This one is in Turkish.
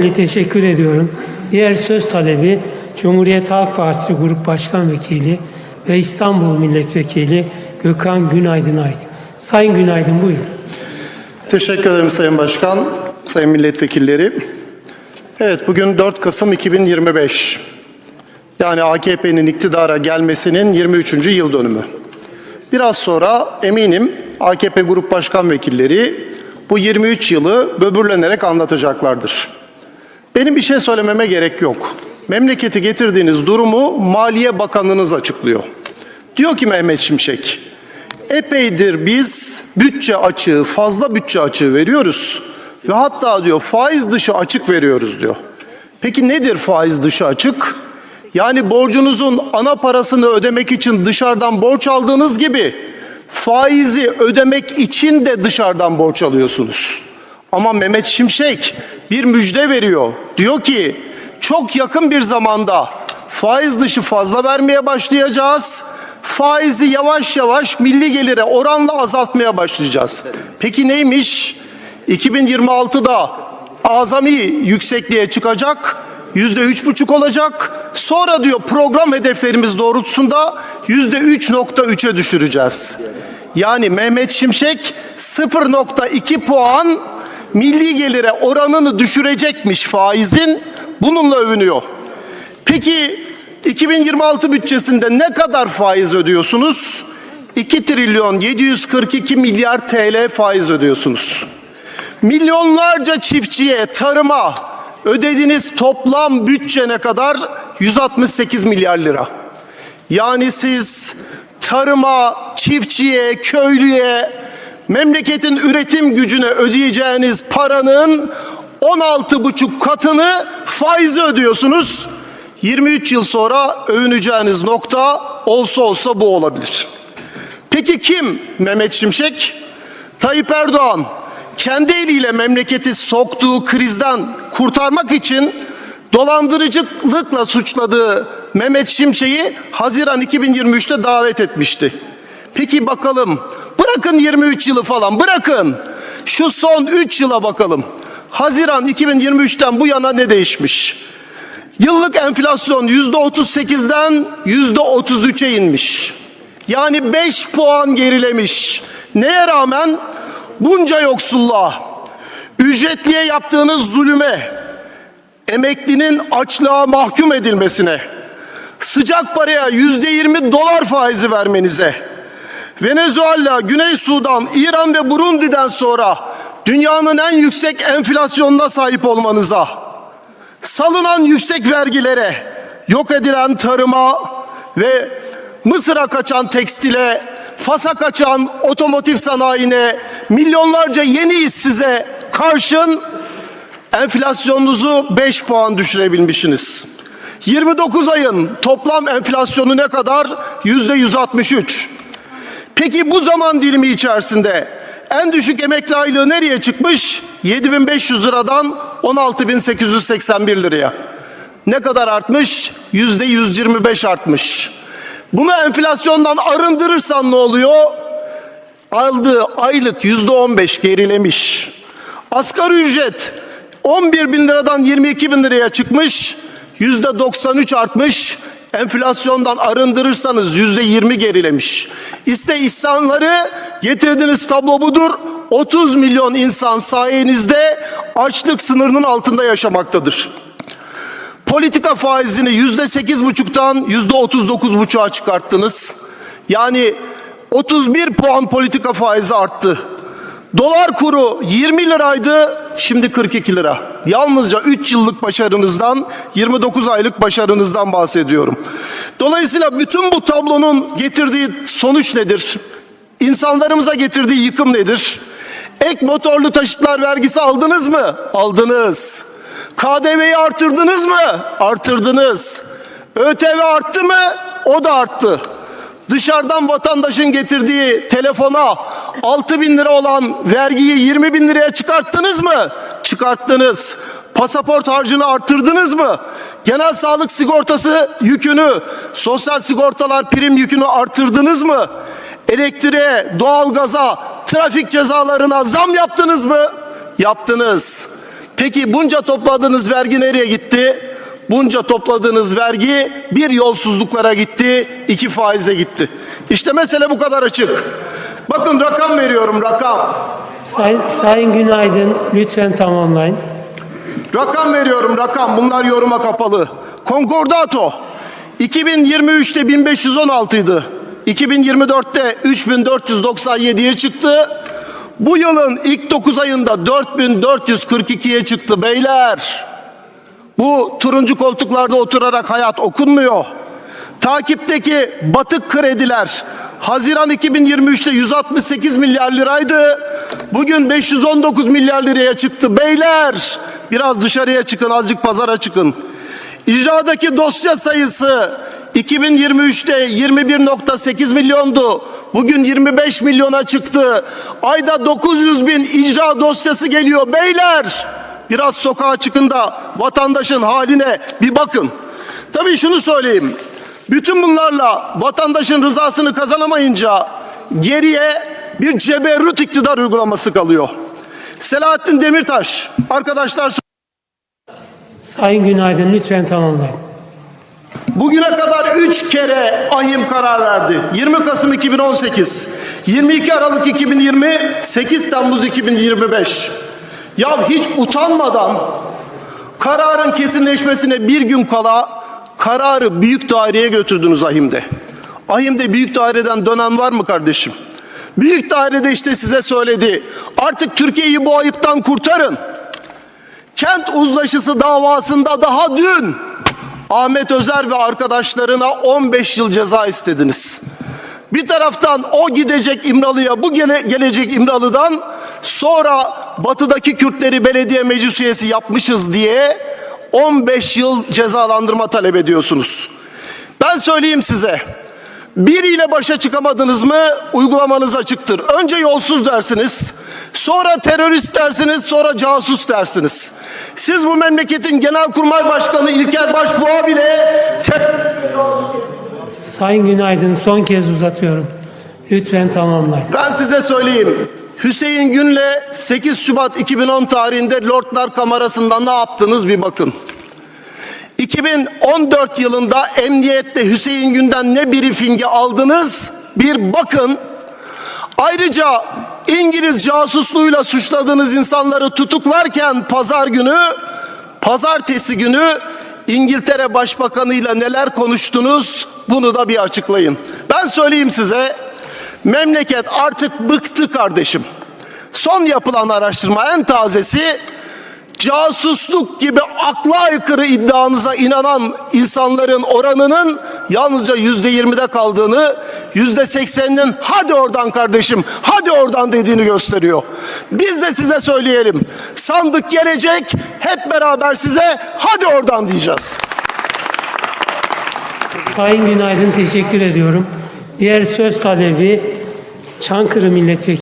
Teşekkür ediyorum. Diğer söz talebi Cumhuriyet Halk Partisi Grup Başkan Vekili ve İstanbul Milletvekili Gökhan Günaydın'a ait. Sayın Günaydın buyurun. Teşekkür ederim Sayın Başkan, Sayın Milletvekilleri. Evet bugün 4 Kasım 2025. Yani AKP'nin iktidara gelmesinin 23. yıl dönümü. Biraz sonra eminim AKP Grup Başkan Vekilleri bu 23 yılı böbürlenerek anlatacaklardır. Benim bir şey söylememe gerek yok. Memleketi getirdiğiniz durumu Maliye Bakanlığınız açıklıyor. Diyor ki Mehmet Şimşek, epeydir biz bütçe açığı, fazla bütçe açığı veriyoruz. Ve hatta diyor faiz dışı açık veriyoruz diyor. Peki nedir faiz dışı açık? Yani borcunuzun ana parasını ödemek için dışarıdan borç aldığınız gibi faizi ödemek için de dışarıdan borç alıyorsunuz. Ama Mehmet Şimşek bir müjde veriyor. Diyor ki çok yakın bir zamanda faiz dışı fazla vermeye başlayacağız. Faizi yavaş yavaş milli gelire oranla azaltmaya başlayacağız. Peki neymiş? 2026'da azami yüksekliğe çıkacak. Yüzde üç buçuk olacak. Sonra diyor program hedeflerimiz doğrultusunda yüzde üç nokta üçe düşüreceğiz. Yani Mehmet Şimşek 0.2 puan milli gelire oranını düşürecekmiş faizin. Bununla övünüyor. Peki 2026 bütçesinde ne kadar faiz ödüyorsunuz? 2 trilyon 742 milyar TL faiz ödüyorsunuz. Milyonlarca çiftçiye, tarıma ödediğiniz toplam bütçe ne kadar? 168 milyar lira. Yani siz tarıma, çiftçiye, köylüye, memleketin üretim gücüne ödeyeceğiniz paranın 16,5 katını faize ödüyorsunuz. 23 yıl sonra övüneceğiniz nokta olsa olsa bu olabilir. Peki kim Mehmet Şimşek? Tayyip Erdoğan kendi eliyle memleketi soktuğu krizden kurtarmak için dolandırıcılıkla suçladığı Mehmet Şimşek'i Haziran 2023'te davet etmişti. Peki bakalım bırakın 23 yılı falan bırakın şu son 3 yıla bakalım. Haziran 2023'ten bu yana ne değişmiş? Yıllık enflasyon %38'den %33'e inmiş. Yani 5 puan gerilemiş. Neye rağmen? Bunca yoksulluğa, ücretliye yaptığınız zulüme, emeklinin açlığa mahkum edilmesine, sıcak paraya yüzde yirmi dolar faizi vermenize, Venezuela, Güney Sudan, İran ve Burundi'den sonra dünyanın en yüksek enflasyonuna sahip olmanıza, salınan yüksek vergilere, yok edilen tarıma ve Mısır'a kaçan tekstile, Fas'a kaçan otomotiv sanayine, milyonlarca yeni işsize karşın enflasyonunuzu 5 puan düşürebilmişsiniz. 29 ayın toplam enflasyonu ne kadar? Yüzde 163. Peki bu zaman dilimi içerisinde en düşük emekli aylığı nereye çıkmış? 7500 liradan 16881 liraya. Ne kadar artmış? Yüzde 125 artmış. Bunu enflasyondan arındırırsan ne oluyor? Aldığı aylık yüzde 15 gerilemiş. Asgari ücret 11 bin liradan 22 bin liraya çıkmış. Yüzde 93 artmış. Enflasyondan arındırırsanız yüzde 20 gerilemiş. İşte insanları getirdiğiniz tablo budur. 30 milyon insan sayenizde açlık sınırının altında yaşamaktadır. Politika faizini yüzde sekiz buçuktan yüzde otuz dokuz buçuğa çıkarttınız. Yani 31 puan politika faizi arttı. Dolar kuru 20 liraydı, şimdi 42 lira. Yalnızca 3 yıllık başarınızdan, 29 aylık başarınızdan bahsediyorum. Dolayısıyla bütün bu tablonun getirdiği sonuç nedir? İnsanlarımıza getirdiği yıkım nedir? Ek motorlu taşıtlar vergisi aldınız mı? Aldınız. KDV'yi artırdınız mı? Artırdınız. ÖTV arttı mı? O da arttı. Dışarıdan vatandaşın getirdiği telefona 6 bin lira olan vergiyi 20 bin liraya çıkarttınız mı? Çıkarttınız. Pasaport harcını arttırdınız mı? Genel sağlık sigortası yükünü, sosyal sigortalar prim yükünü arttırdınız mı? Elektriğe, doğalgaza, trafik cezalarına zam yaptınız mı? Yaptınız. Peki bunca topladığınız vergi nereye gitti? Bunca topladığınız vergi bir yolsuzluklara gitti, iki faize gitti. İşte mesele bu kadar açık. Bakın rakam veriyorum rakam. Sayın, Sayın Günaydın lütfen tamamlayın. Rakam veriyorum rakam. Bunlar yoruma kapalı. Concordato 2023'te 1516 idi. 2024'te 3497'ye çıktı. Bu yılın ilk 9 ayında 4442'ye çıktı beyler. Bu turuncu koltuklarda oturarak hayat okunmuyor. Takipteki batık krediler Haziran 2023'te 168 milyar liraydı. Bugün 519 milyar liraya çıktı. Beyler biraz dışarıya çıkın azıcık pazara çıkın. İcradaki dosya sayısı 2023'te 21.8 milyondu. Bugün 25 milyona çıktı. Ayda 900 bin icra dosyası geliyor. Beyler biraz sokağa çıkın da vatandaşın haline bir bakın. Tabii şunu söyleyeyim. Bütün bunlarla vatandaşın rızasını kazanamayınca geriye bir ceberrut iktidar uygulaması kalıyor. Selahattin Demirtaş, arkadaşlar Sayın Günaydın lütfen tamamlayın. Bugüne kadar 3 kere ahim karar verdi. 20 Kasım 2018, 22 Aralık 2020, 8 Temmuz 2025. Ya hiç utanmadan kararın kesinleşmesine bir gün kala kararı büyük daireye götürdünüz ahimde. Ahimde büyük daireden dönen var mı kardeşim? Büyük dairede işte size söyledi. Artık Türkiye'yi bu ayıptan kurtarın. Kent uzlaşısı davasında daha dün Ahmet Özer ve arkadaşlarına 15 yıl ceza istediniz. Bir taraftan o gidecek İmralı'ya, bu gele, gelecek İmralı'dan sonra batıdaki Kürtleri belediye meclis üyesi yapmışız diye 15 yıl cezalandırma talep ediyorsunuz. Ben söyleyeyim size. Biriyle başa çıkamadınız mı uygulamanız açıktır. Önce yolsuz dersiniz, sonra terörist dersiniz, sonra casus dersiniz. Siz bu memleketin Genelkurmay Başkanı İlker Başbuğ'a bile Sayın Günaydın son kez uzatıyorum. Lütfen tamamlayın. ben size söyleyeyim. Hüseyin Gün'le 8 Şubat 2010 tarihinde Lordlar Kamerası'nda ne yaptınız bir bakın. 2014 yılında emniyette Hüseyin Gün'den ne briefingi aldınız bir bakın. Ayrıca İngiliz casusluğuyla suçladığınız insanları tutuklarken pazar günü, pazartesi günü İngiltere Başbakanıyla neler konuştunuz bunu da bir açıklayın. Ben söyleyeyim size memleket artık bıktı kardeşim. Son yapılan araştırma en tazesi casusluk gibi akla aykırı iddianıza inanan insanların oranının yalnızca yüzde yirmide kaldığını, yüzde sekseninin hadi oradan kardeşim, hadi oradan dediğini gösteriyor. Biz de size söyleyelim. Sandık gelecek, hep beraber size hadi oradan diyeceğiz. Sayın Günaydın teşekkür ediyorum. Diğer söz talebi Çankırı Milletvekili